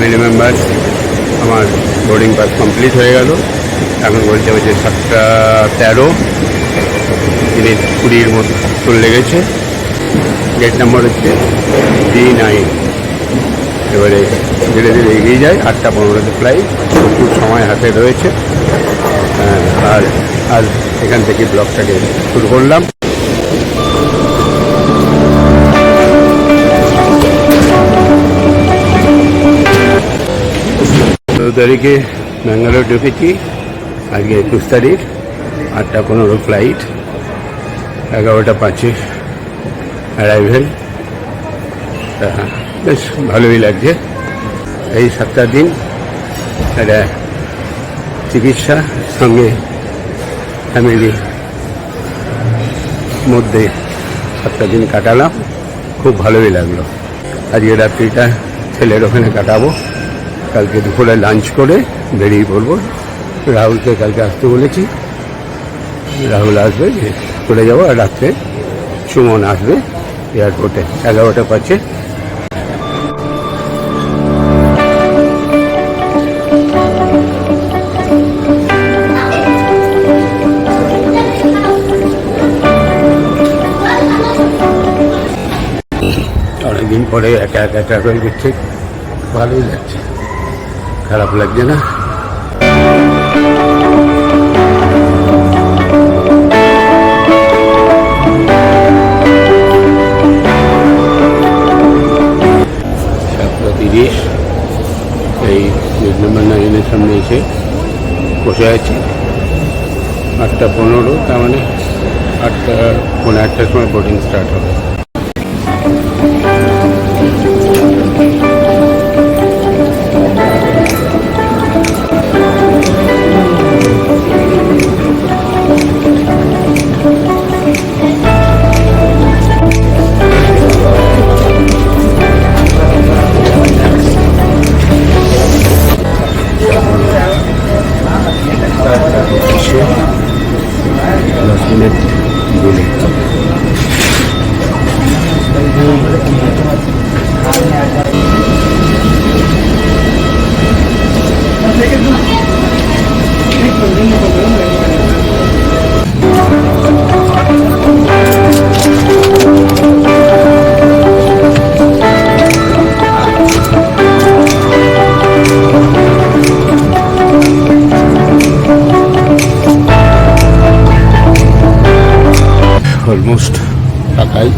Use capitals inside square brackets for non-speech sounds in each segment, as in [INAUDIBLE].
Family member আমার boarding pass complete হয়ে গেল। এখন বলতে হচ্ছে সাতটা তেরো মিনিট কুড়ির মতো চলে লেগেছে। গেট নাম্বার হচ্ছে ডি নাইন এবারে ধীরে ধীরে এগিয়ে যায় আটটা পনেরোতে ফ্লাইট প্রচুর সময় হাতে রয়েছে। হ্যাঁ, আর আর এখান থেকে ব্লগটাকে শুরু করলাম। চৌদ্দ তারিখে ব্যাঙ্গালোর ঢুকেছি আজকে একুশ তারিখ, আটটা পনেরো ফ্লাইট এগারোটা পাঁচে অ্যারাইভেল বেশ ভালোই লাগছে। এই সাতটা দিন একটা চিকিৎসা সঙ্গে ফ্যামিলি মধ্যে সাতটা দিন কাটালাম। খুব ভালোই লাগল। আজকে রাত্রিটা ছেলের ওখানে কাটাবো। কালকে দুপুরে লাঞ্চ করে বেরিয়ে পড়ব। রাহুলকে কালকে আসতে বলেছি। রাহুল আসবে, চলে যাব আর রাত্রে সুমন আসবে এয়ারপোর্টে, এগারোটা পাচ্ছে অনেকদিন পরে একা একা ট্রাভেল করছে, ভালোই লাগছে। খারাপ লাগছে না। সাতটা এই নাম্বার নাইনের সামনে এসে বসে আছি। আটটা পনেরো, তার মানে আটটা পনেরো আটটার সময় বোর্ডিং স্টার্ট হবে।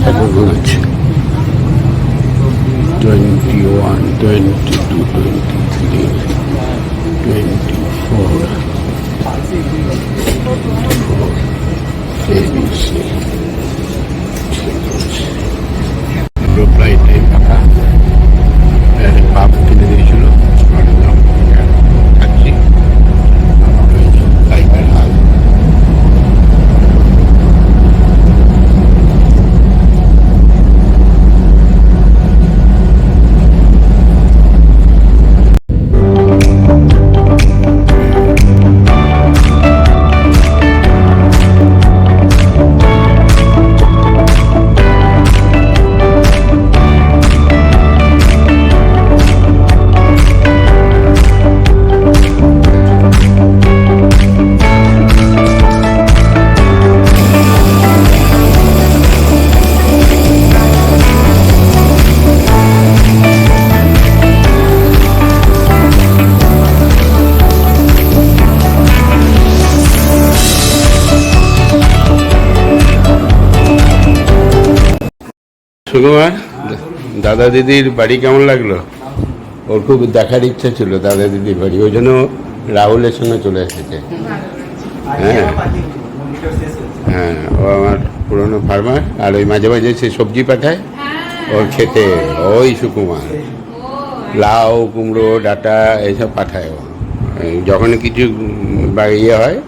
average 21, 22, 23, 24, 24, ABC. Reply time? Sukumar, দাদা দিদির বাড়ি কেমন লাগল? ওর খুব দেখার ইচ্ছা ছিল দাদা দিদির বাড়ি, ওই জন্য রাহুলের সঙ্গে চলে এসেছে। হ্যাঁ। হ্যাঁ ও আমার পুরনো ফার্মার আর ওই মাঝে মাঝে সে সবজি পাঠায় ওর খেতে। ওই সুকুমার। লাউ, কুমড়ো, ডাটা এইসব পাঠায় ও। যখন কিছু ইয়ে হয়,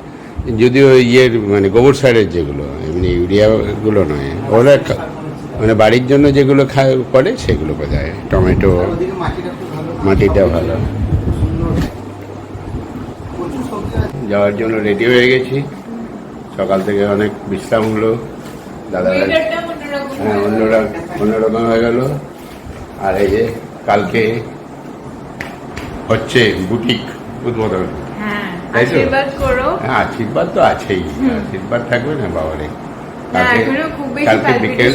যদিও ইয়ের মানে গোবর সারের যেগুলো, এমনি ইউরিয়াগুলো নয়, ওরা মানে বাড়ির জন্য যেগুলো খায় করে সেগুলো বোঝায় টমেটো মাটিটা ভালো। যাওয়ার জন্য রেডি হয়ে গেছি। সকাল থেকে অনেক বিশ্রাম হলো। দাদা হ্যাঁ অন্যরা অন্যরকম হয়ে গেল। আর এই যে কালকে হচ্ছে বুটিক উদ্বোধন। হ্যাঁ তাই তো? আশীর্বাদ হ্যাঁ তো আছেই। আশীর্বাদ থাকবে না বাবারে। কালকে বিকেল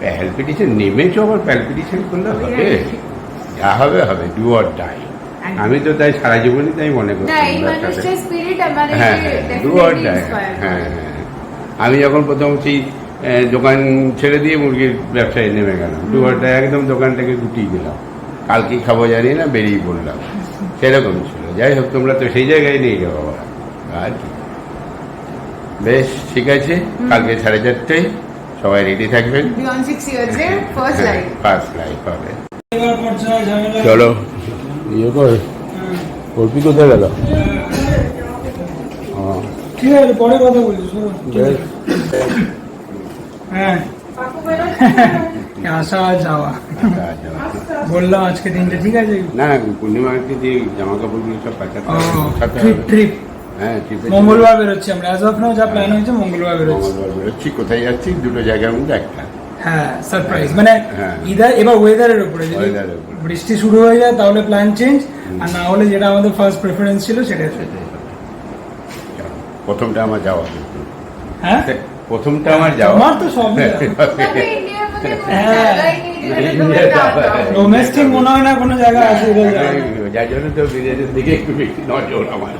প্যালপিটেশন নেমেছো আবার প্যালপিটেশন করলে হবে? যা হবে হবে ডু অর ডাই আমি তো তাই সারা জীবনই তাই মনে আমাদের হ্যাঁ হ্যাঁ ডু অর ডাই হ্যাঁ হ্যাঁ আমি যখন প্রথম সেই দোকান ছেড়ে দিয়ে মুরগির ব্যবসায় নেমে গেলাম। ডু অর ডাই একদম দোকানটাকে গুটিয়ে দিলাম। কালকে খাব জানি না বেরিয়ে পড়লাম। সেরকম ছিল। যাই হোক তোমরা তো সেই জায়গায় নিয়ে যাব আর কি। বেশ ঠিক আছে। কালকে সাড়ে চারটে। সবাই রেডি থাকবেন? বিয়ন্ড সিক্স ইয়ার্স এর ফার্স্ট লাইফ হবে। চলো। ইয়ে কর। কল্পি কোথায় গেল? ঠিক আছে পরে কথা বলছি হ্যাঁ। আসা যাওয়া। বললাম আজকে দিনটা ঠিক আছে? না না পূর্ণিমাকে যে জামা কাপড়গুলো সব পাঠাতে ট্রিপ ট্রিপ হ্যাঁ মঙ্গলবার বেরোচ্ছি আমরা। অ্যাজ অফ নাও যা প্ল্যান হয়েছে মঙ্গলবার বেরোচ্ছি। মঙ্গলবার বেরোচ্ছি। কোথায় যাচ্ছি? দুটো জায়গার মধ্যে একটা। হ্যাঁ সারপ্রাইজ মানে হ্যাঁ। ইদার এবার ওয়েদারের উপরে যদি। বৃষ্টি শুরু হয়ে যায় তাহলে প্ল্যান চেঞ্জ আর না হলে যেটা আমাদের ফার্স্ট প্রেফারেন্স ছিল সেটা সেটাই। প্রথমটা আমার যাওয়া হ্যাঁ? প্রথমটা আমার যাওয়া তোমার তো সবই [LAUGHS] তবে ইন্ডিয়ার মধ্যে কোনো হ্যাঁ। ডোমেস্টিক মনে হয় না কোনো জায়গা আছে যার জন্য তো বিদেশের দিকে একটু বেশি নজর আমার।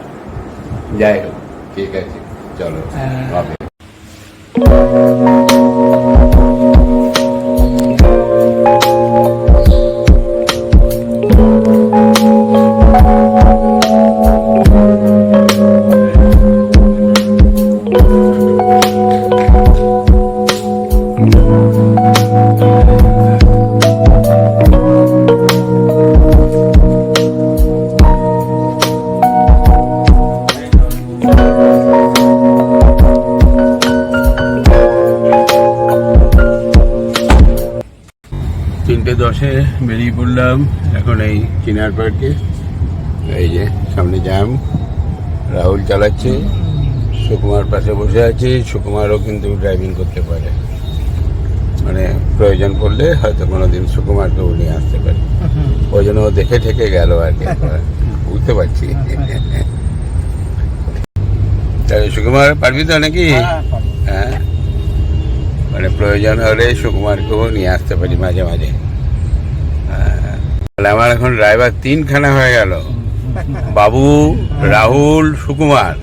যাই হোক ঠিক আছে চলো হ্যাঁ। হবে বেরিয়ে পড়লাম। এখন এই চিনার পার্কে। এই যে সামনে জ্যাম। রাহুল চালাচ্ছে। সুকুমার পাশে বসে আছে। সুকুমারও কিন্তু ড্রাইভিং করতে পারে। মানে প্রয়োজন পড়লে হয়তো কোনো কোনোদিন সুকুমারকেও নিয়ে আসতে পারে। ওই জন্য ও দেখে ঠেকে গেল আর কি। বুঝতে পারছি। তাহলে সুকুমার পারবি তো নাকি? হ্যাঁ মানে প্রয়োজন হলে সুকুমারকেও নিয়ে আসতে পারি মাঝে মাঝে। হ্যাঁ। তাহলে আমার এখন ড্রাইভার তিনখানা হয়ে গেল। বাবু রাহুল সুকুমার।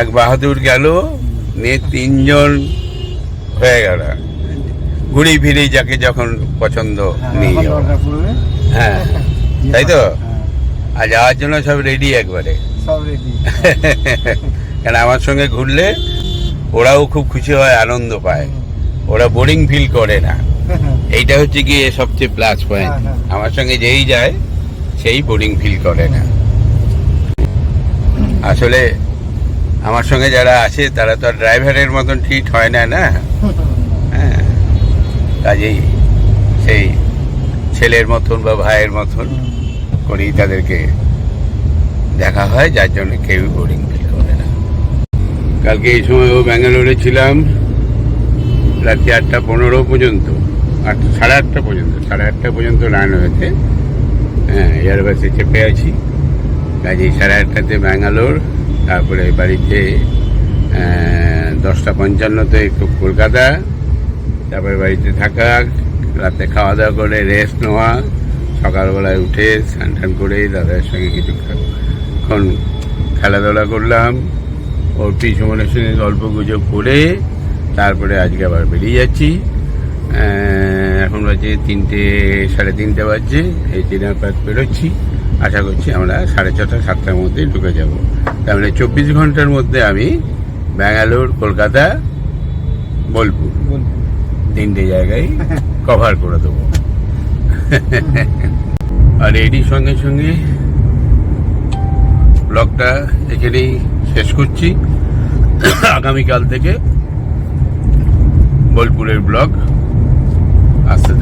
এক বাহাদুর গেল নিয়ে তিনজন হয়ে গেল। ঘুরি ফিরি যাকে যখন পছন্দ নিয়ে হ্যাঁ তাই তো? আর যাওয়ার জন্য সব রেডি একবারে। কেন আমার সঙ্গে ঘুরলে ওরাও খুব খুশি হয় আনন্দ পায়। ওরা বোরিং ফিল করে না। [LAUGHS] এইটা হচ্ছে গিয়ে সবচেয়ে প্লাস পয়েন্ট হ্যাঁ, হ্যাঁ। আমার সঙ্গে যেই যায় সেই বোরিং ফিল করে না। আসলে আমার সঙ্গে যারা আছে তারা তো আর ড্রাইভারের মতন ট্রিট হয় না না? [LAUGHS] হ্যাঁ। কাজেই সেই ছেলের মতন বা ভাইয়ের মতন করেই তাদেরকে দেখা হয় যার জন্য কেউ বোরিং ফিল করে না। কালকে এই সময় ও ব্যাঙ্গালোরে ছিলাম রাত্রি আটটা পনেরো পর্যন্ত। আটটা সাড়ে আটটা পর্যন্ত, সাড়ে আটটা পর্যন্ত রান হয়েছে। হ্যাঁ এয়ারবাসে চেপে আছি কাজেই সাড়ে আটটাতে ব্যাঙ্গালোর, তারপরে বাড়িতে দশটা পঞ্চান্নতে একটু কলকাতা, তারপরে বাড়িতে থাকা, রাতে খাওয়া দাওয়া করে রেস্ট নেওয়া, সকালবেলায় উঠে স্নান টান করে দাদার সঙ্গে কিছুক্ষণ খেলাধুলা করলাম। ওর পিছনের সঙ্গে গল্প গুজব করে, তারপরে আজকে আবার বেরিয়ে যাচ্ছি। এখন বাজে তিনটে সাড়ে তিনটে বাজছে। এই ডিনার পার্ক বেরোচ্ছি। আশা করছি আমরা সাড়ে ছটা সাতটার মধ্যে ঢুকে যাব। তার মানে চব্বিশ ঘণ্টার মধ্যে আমি ব্যাঙ্গালোর কলকাতা বোলপুর তিনটে জায়গায় কভার করে দেবো। আর এরই সঙ্গে সঙ্গে ব্লগটা এখানেই শেষ করছি। আগামীকাল থেকে বোলপুরের ব্লগ আসতে থাকে